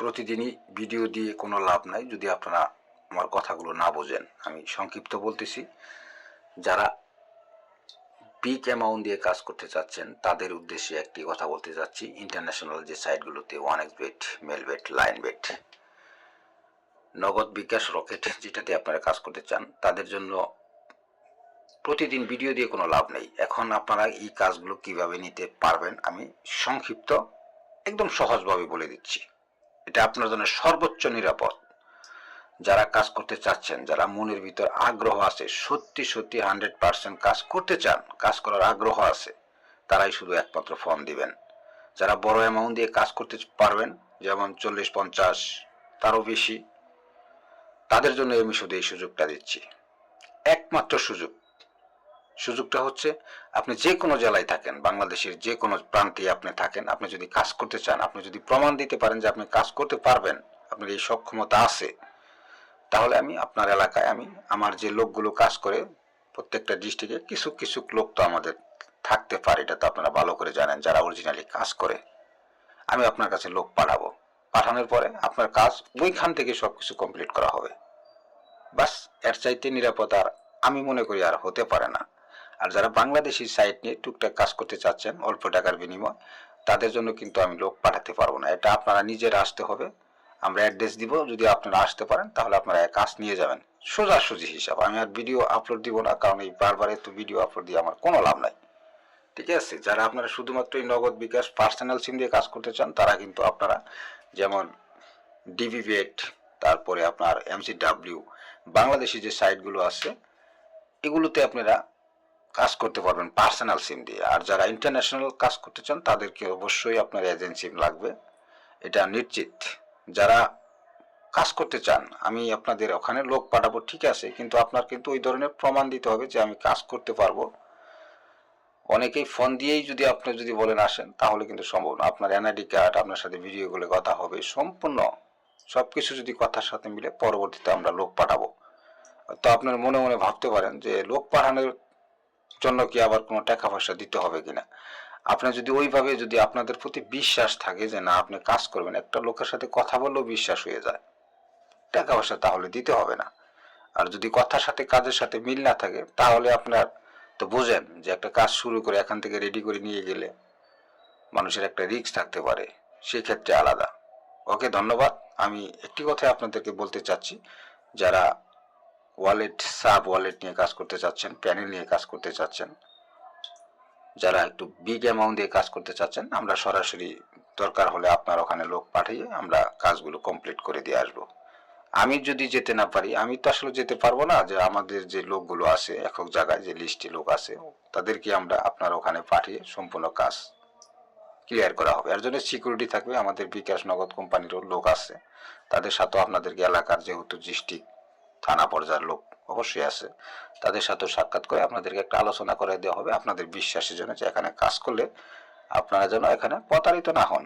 প্রতিদিনই ভিডিও দিয়ে কোনো লাভ নাই, যদি আপনারা আমার কথাগুলো না বোঝেন। আমি সংক্ষিপ্ত বলতেছি, যারা বিগ অ্যামাউন্ট দিয়ে কাজ করতে চাচ্ছেন, তাদের উদ্দেশ্যে একটি কথা বলতে চাচ্ছি ইন্টারন্যাশনাল যে সাইটগুলোতে one X bet Melbet Linebet Nagad bKash Rocket যেটাতে আপনারা কাজ করতে চান, তাদের জন্য প্রতিদিন ভিডিও দিয়ে কোনো লাভ নেই। এখন আপনারা এই কাজগুলো কীভাবে নিতে পারবেন, আমি সংক্ষিপ্ত, একদম সহজভাবে বলে দিচ্ছি। এটা আপনার জন্য সর্বোচ্চ নিরাপদ। যারা কাজ করতে চাচ্ছেন, যারা মনের ভিতর আগ্রহ আছে, সত্যি সত্যি হান্ড্রেড পার্সেন্ট কাজ করতে চান, কাজ করার আগ্রহ আছে, তারাই শুধু একমাত্র ফর্ম দিবেন। যারা বড় অ্যামাউন্ট দিয়ে কাজ করতে পারবেন, যেমন চল্লিশ, পঞ্চাশ, তারও বেশি, তাদের জন্য আমি শুধু এই সুযোগটা দিচ্ছি। একমাত্র সুযোগ। সুযোগটা হচ্ছে আপনি যে কোনো জেলায় থাকেন, বাংলাদেশের যে কোনো প্রান্তে আপনি থাকেন, আপনি যদি কাজ করতে চান, আপনি যদি প্রমাণ দিতে পারেন যে আপনি কাজ করতে পারবেন, আপনার এই সক্ষমতা আছে, তাহলে আমি আপনার এলাকায় আমি আমার যে লোকগুলো কাজ করে প্রত্যেকটা ডিস্ট্রিক্টে কিছু কিছু লোক তো আমাদের থাকতে পারে, এটা তো আপনারা ভালো করে জানেন, যারা অরিজিনালি কাজ করে। আমি আপনার কাছে লোক পাঠাবো, পাঠানোর পরে আপনার কাজ ওইখান থেকে সব কিছু কমপ্লিট করা হবে। বাসের চাইতে নিরাপদ আর আমি মনে করি আর হতে পারে না। আর যারা বাংলাদেশি সাইট নিয়ে টুকটাক কাজ করতে চাচ্ছেন, অল্প টাকার বিনিময়, তাদের জন্য কিন্তু আমি লোক পাঠাতে পারব না। এটা আপনারা নিজেরা আসতে হবে। আমরা অ্যাড্রেস দিব, যদি আপনারা আসতে পারেন, তাহলে আপনারা কাজ নিয়ে যাবেন। সোজাসুজি হিসাব। আমি আর ভিডিও আপলোড দিব না, কারণ এই বারবার তো ভিডিও আপলোড দিয়ে আমার কোনো লাভ নাই। ঠিক আছে? যারা আপনারা শুধুমাত্র এই নগদ বিকাশ পার্সোনাল সিম দিয়ে কাজ করতে চান, তারা কিন্তু আপনারা যেমন ডিভিভেট তারপরে আপনার এমসি ডাব্লিউ বাংলাদেশি যে সাইটগুলো আছে, এগুলোতে আপনারা কাজ করতে পারবেন পার্সোনাল সিম দিয়ে। আর যারা ইন্টারন্যাশনাল কাজ করতে চান, তাদেরকে অবশ্যই আপনার এজেন্সি লাগবে। এটা নিশ্চিত। যারা কাজ করতে চান, আমি আপনাদের ওখানে লোক পাঠাবো, ঠিক আছে? কিন্তু আপনার কিন্তু ওই ধরনের প্রমাণ দিতে হবে যে আমি কাজ করতে পারব। অনেকেই ফোন দিয়েই যদি আপনি যদি বলেন আসেন, তাহলে কিন্তু সম্ভব না। আপনার এনআইডি কার্ড আপনার সাথে ভিডিওগুলো কথা হবে, সম্পূর্ণ সব কিছু যদি কথার সাথে মিলে পরবর্তীতে আমরা লোক পাঠাবো। তো আপনার মনে মনে ভাবতে পারেন যে লোক পাঠানোর জন্য কি আবার কোনো টাকা পয়সা দিতে হবে কিনা? আপনার যদি ওইভাবে যদি আপনাদের প্রতি বিশ্বাস থাকে যে না, আপনি কাজ করবেন, একটা লোকের সাথে কথা বললেও বিশ্বাস হয়ে যায়। টাকা পয়সা তাহলে দিতে হবে না। আর যদি কথার সাথে, কাজের সাথে মিল না থাকে, তাহলে আপনার তো বোঝেন যে একটা কাজ শুরু করে এখান থেকে রেডি করে নিয়ে গেলে মানুষের একটা রিস্ক থাকতে পারে। সেক্ষেত্রে আলাদা। ওকে, ধন্যবাদ। আমি একটি কথাই আপনাদেরকে বলতে চাচ্ছি। যারা ওয়ালেট সাব ওয়ালেট নিয়ে কাজ করতে চাচ্ছেন প্যানেল নিয়ে কাজ করতে চাচ্ছেন, যারা একটু বিগ অ্যামাউন্ট দিয়ে কাজ করতে চাচ্ছেন, আমরা সরাসরি দরকার হলে আপনার ওখানে লোক পাঠিয়ে আমরা কাজগুলো কমপ্লিট করে দিয়ে আসব। আমি যদি যেতে না পারি, আমি তো আসলে যেতে পারব না যে আমাদের যে লোকগুলো আছে, একক জায়গায় যে লিস্টে লোক আছে, তাদেরকে আমরা আপনার ওখানে পাঠিয়ে সম্পূর্ণ কাজ ক্লিয়ার করা হবে। এর জন্য সিকিউরিটি থাকবে, আমাদের বিকাশ নগদ কোম্পানিরও লোক আছে, তাদের সাথেও আপনাদেরকে এলাকার যেহেতু ডিস্ট্রিক্ট থানা পর্যায়ের লোক অবশ্যই আছে। তাদের সাথেও সাক্ষাৎ করে আপনাদেরকে একটা আলোচনা করে দেওয়া হবে। আপনাদের বিশ্বাসের জন্য যে এখানে কাজ করলে আপনারা যেন এখানে প্রতারিত না হন।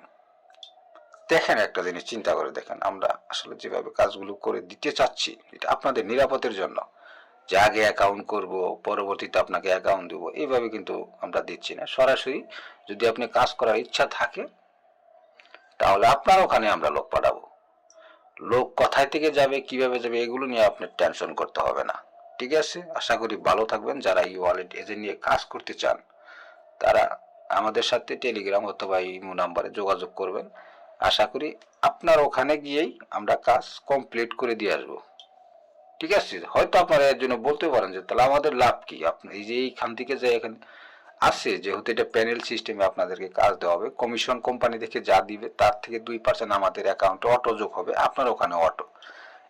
দেখেন একটা জিনিস, চিন্তা করে দেখেন। আমরা আসলে যেভাবে কাজগুলো করে দিতে চাচ্ছি, এটা আপনাদের নিরাপদের জন্য। যে আগে অ্যাকাউন্ট করব, পরবর্তীতে আপনাকে অ্যাকাউন্ট দেবো, এইভাবে কিন্তু আমরা দিচ্ছি না। সরাসরি যদি আপনি কাজ করার ইচ্ছা থাকে, তাহলে আপনার ওখানে আমরা লোক পাঠাবো। লোক কোথায় থেকে যাবে, কীভাবে যাবে, এগুলো নিয়ে আপনার টেনশন করতে হবে না। ঠিক আছে? আশা করি ভালো থাকবেন। যারা এই ওয়ালেট এজেন্ট নিয়ে কাজ করতে চান, তারা আমাদের সাথে টেলিগ্রাম অথবা ইমো নাম্বারে যোগাযোগ করবেন। আশা করি আপনার ওখানে গিয়েই আমরা কাজ কমপ্লিট করে দিয়ে আসব। ঠিক আছে? হয়তো আপনারা এর জন্য বলতে পারেন যে, তাহলে আমাদের লাভ কি? আপনি এই যে এইখান থেকে যে এখানে আছে যেহেতু এটা প্যানেল সিস্টেমে আপনাদেরকে কাজ দেওয়া হবে কমিশন কোম্পানি থেকে যা দিবে, তার থেকে দুই পার্সেন্ট আমাদের অ্যাকাউন্টে অটো যোগ হবে, আপনার ওখানে অটো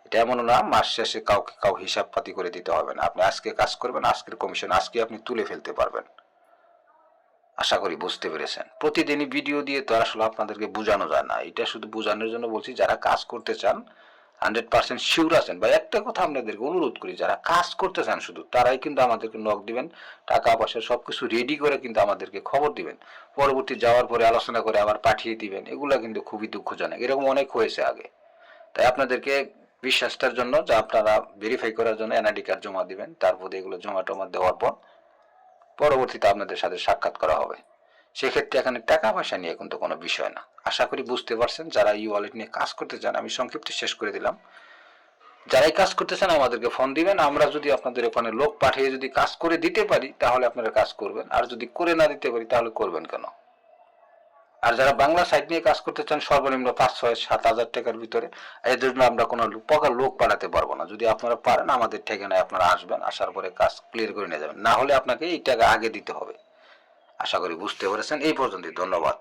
এটা এমন না, মাস শেষে কাউকে কাউ হিসাব পাতি করে দিতে হবে না। আপনি আজকে কাজ করবেন, আজকের কমিশন আজকে আপনি তুলে ফেলতে পারবেন। আশা করি বুঝতে পেরেছেন। প্রতিদিনই ভিডিও দিয়ে তো আসলে আপনাদেরকে বোঝানো যায় না। এটা শুধু বোঝানোর জন্য বলছি, যারা কাজ করতে চান হান্ড্রেড পার্সেন্ট শিওর আছেন। বা একটা কথা আপনাদেরকে অনুরোধ করি, যারা কাজ করতে চান শুধু, তারাই কিন্তু আমাদেরকে নক দিবেন, টাকা পয়সা সব কিছু রেডি করে কিন্তু আমাদেরকে খবর দিবেন। পরবর্তী যাওয়ার পরে আলোচনা করে আবার পাঠিয়ে দিবেন, এগুলো কিন্তু খুবই দুঃখজনক। এরকম অনেক হয়েছে আগে। তাই আপনাদেরকে বিশ্বাসটার জন্য, যা আপনারা ভেরিফাই করার জন্য এনআইডি কার্ড জমা দিবেন, তারপরে এগুলো জমা টমা দেওয়ার পর পরবর্তীতে আপনাদের সাথে সাক্ষাৎ করা হবে। সেক্ষেত্রে এখানে টাকা পয়সা নিয়ে কিন্তু কোনো বিষয় না। আশা করি বুঝতে পারছেন, যারা ই ওয়ালেট নিয়ে কাজ করতে চান, আমি সংক্ষিপ্ত শেষ করে দিলাম। যারাই কাজ করতে চান, আমাদেরকে ফোন দিবেন। আমরা যদি আপনাদের ওখানে লোক পাঠিয়ে যদি কাজ করে দিতে পারি, তাহলে আপনারা কাজ করবেন। আর যদি করে না দিতে পারি, তাহলে করবেন কেন? আর যারা বাংলা সাইট নিয়ে কাজ করতে চান, সর্বনিম্ন পাঁচ, ছয়, সাত হাজার টাকার ভিতরে এর জন্য আমরা কোনো প্রকার লোক পাঠাতে পারব না। যদি আপনারা পারেন, আমাদের ঠিকানায় আপনারা আসবেন, আসার পরে কাজ ক্লিয়ার করে নিয়ে যাবেন। না হলে আপনাকে এই টাকা আগে দিতে হবে। আশা করি বুঝতে পেরেছেন। এই পর্যন্ত ধন্যবাদ।